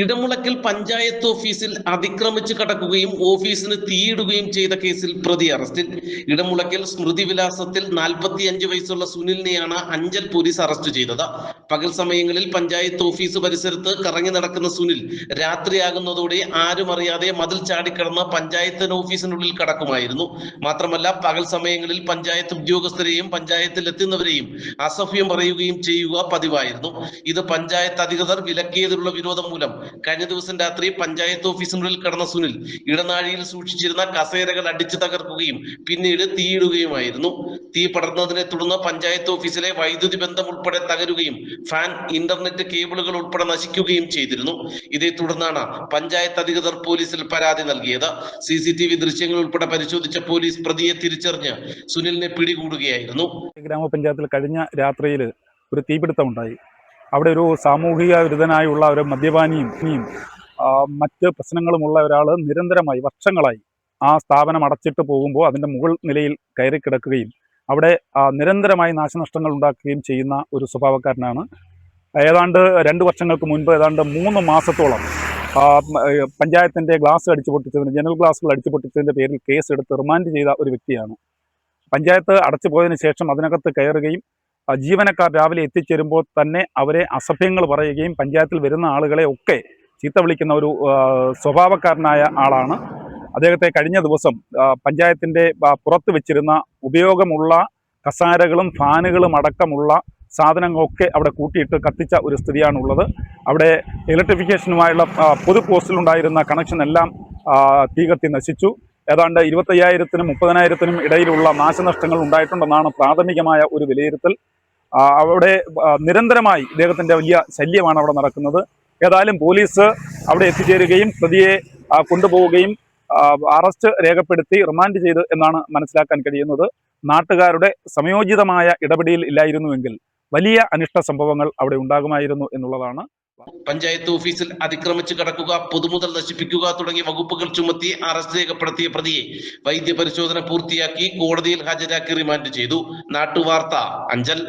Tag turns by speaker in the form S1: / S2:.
S1: ഇടമുളക്കൽ പഞ്ചായത്ത് ഓഫീസിൽ അതിക്രമിച്ച് കടക്കുകയും ഓഫീസിന് തീയിടുകയും ചെയ്ത കേസിൽ പ്രതി അറസ്റ്റിൽ. ഇടമുളക്കൽ സ്മൃതി വിലാസത്തിൽ നാൽപ്പത്തി അഞ്ച് വയസ്സുള്ള സുനിലിനെയാണ് അഞ്ചൽ പോലീസ് അറസ്റ്റ് ചെയ്തത്. പകൽ സമയങ്ങളിൽ പഞ്ചായത്ത് ഓഫീസ് പരിസരത്ത് കറങ്ങി നടക്കുന്ന സുനിൽ രാത്രിയാകുന്നതോടെ ആരും അറിയാതെ മതിൽ ചാടിക്കടന്ന് പഞ്ചായത്ത് ഓഫീസിനുള്ളിൽ കടക്കുമായിരുന്നു. മാത്രമല്ല പകൽ സമയങ്ങളിൽ പഞ്ചായത്ത് ഉദ്യോഗസ്ഥരെയും പഞ്ചായത്തിൽ എത്തുന്നവരെയും അസഭ്യം പറയുകയും ചെയ്യുക പതിവായിരുന്നു. ഇത് പഞ്ചായത്ത് അധികൃതർ വിലക്കിയതിലുള്ള വിരോധം മൂലം കഴിഞ്ഞ ദിവസം രാത്രി പഞ്ചായത്ത് ഓഫീസിനുള്ളിൽ കടന്ന സുനിൽ ഇടനാഴിയിൽ സൂക്ഷിച്ചിരുന്ന കസേരകൾ അടിച്ചു തകർക്കുകയും പിന്നീട് തീയിടുകയുമായിരുന്നു. തീ പടർന്നതിനെ തുടർന്ന് പഞ്ചായത്ത് ഓഫീസിലെ വൈദ്യുതി ബന്ധം ഉൾപ്പെടെ തകരുകയും ഫാൻ ഇന്റർനെറ്റ് കേബിളുകൾ ഉൾപ്പെടെ നശിക്കുകയും ചെയ്തിരുന്നു. ഇതേ തുടർന്നാണ് പഞ്ചായത്ത് അധികൃതർ പോലീസിൽ പരാതി നൽകിയത്. സി സി ടി വി ദൃശ്യങ്ങൾ ഉൾപ്പെടെ പരിശോധിച്ച പോലീസ് പ്രതിയെ തിരിച്ചറിഞ്ഞ് സുനിലിനെ പിടികൂടുകയായിരുന്നു.
S2: ഗ്രാമപഞ്ചായത്തിൽ കഴിഞ്ഞ രാത്രിയിൽ ഒരു തീപിടുത്തമുണ്ടായി. അവിടെ ഒരു സാമൂഹിക വിരുദ്ധനായുള്ള ഒരു മദ്യപാനിയും മറ്റ് പ്രശ്നങ്ങളുമുള്ള ഒരാൾ നിരന്തരമായി വർഷങ്ങളായി ആ സ്ഥാപനം അടച്ചിട്ട് പോകുമ്പോൾ അതിന്റെ മുകൾ നിലയിൽ കയറി കിടക്കുകയും അവിടെ നിരന്തരമായി നാശനഷ്ടങ്ങൾ ഉണ്ടാക്കുകയും ചെയ്യുന്ന ഒരു സ്വഭാവക്കാരനാണ്. ഏതാണ്ട് രണ്ട് വർഷങ്ങൾക്ക് മുൻപ് ഏതാണ്ട് മൂന്ന് മാസത്തോളം പഞ്ചായത്തിന്റെ ഗ്ലാസ് അടിച്ചു പൊട്ടിച്ചതിന് ജനൽ ഗ്ലാസുകൾ അടിച്ചു പൊട്ടിച്ചതിന്റെ പേരിൽ കേസ് എടുത്ത് റിമാൻഡ് ചെയ്ത ഒരു വ്യക്തിയാണ്. പഞ്ചായത്ത് അടച്ചു പോയതിനു ശേഷം അതിനകത്ത് കയറുകയും ജീവനക്കാർ രാവിലെ എത്തിച്ചേരുമ്പോൾ തന്നെ അവരെ അസഭ്യങ്ങൾ പറയുകയും പഞ്ചായത്തിൽ വരുന്ന ആളുകളെ ഒക്കെ ചീത്ത വിളിക്കുന്ന ഒരു സ്വഭാവക്കാരനായ ആളാണ്. അദ്ദേഹത്തെ കഴിഞ്ഞ ദിവസം പഞ്ചായത്തിന്റെ പുറത്ത് വെച്ചിരുന്ന ഉപയോഗമുള്ള കസാരകളും ഫാനുകളും അടക്കമുള്ള സാധനങ്ങളൊക്കെ അവിടെ കൂട്ടിയിട്ട് കത്തിച്ച ഒരു സ്ഥിതിയാണുള്ളത്. അവിടെ ഇലക്ട്രിഫിക്കേഷനുമായുള്ള പൊതു പോസ്റ്റിലുണ്ടായിരുന്ന കണക്ഷൻ എല്ലാം തീകത്തി നശിച്ചു. ഏതാണ്ട് ഇരുപത്തയ്യായിരത്തിനും മുപ്പതിനായിരത്തിനും ഇടയിലുള്ള നാശനഷ്ടങ്ങൾ ഉണ്ടായിട്ടുണ്ടെന്നാണ് പ്രാഥമികമായ ഒരു വിലയിരുത്തൽ. അവിടെ നിരന്തരമായി ഇദ്ദേഹത്തിന്റെ വലിയ ശല്യമാണ് അവിടെ നടക്കുന്നത്. ഏതായാലും പോലീസ് അവിടെ എത്തിച്ചേരുകയും പ്രതിയെ കൊണ്ടുപോവുകയും അറസ്റ്റ് രേഖപ്പെടുത്തി റിമാൻഡ് ചെയ്ത് എന്നാണ് മനസ്സിലാക്കാൻ കഴിയുന്നത്. നാട്ടുകാരുടെ സമയോചിതമായ ഇടപെടിയിൽ ഇല്ലായിരുന്നുവെങ്കിൽ വലിയ അനിഷ്ട സംഭവങ്ങൾ അവിടെ ഉണ്ടാകുമായിരുന്നു എന്നുള്ളതാണ്.
S1: പഞ്ചായത്ത് ഓഫീസിൽ അതിക്രമിച്ചു കടക്കുക പൊതുമുതൽ നശിപ്പിക്കുക തുടങ്ങിയ വകുപ്പുകൾ ചുമത്തി അറസ്റ്റ് രേഖപ്പെടുത്തിയ പ്രതിയെ വൈദ്യപരിശോധന പൂർത്തിയാക്കി കോടതിയിൽ ഹാജരാക്കി റിമാൻഡ് ചെയ്തു. നാട്ടുവാർത്ത അഞ്ചൽ.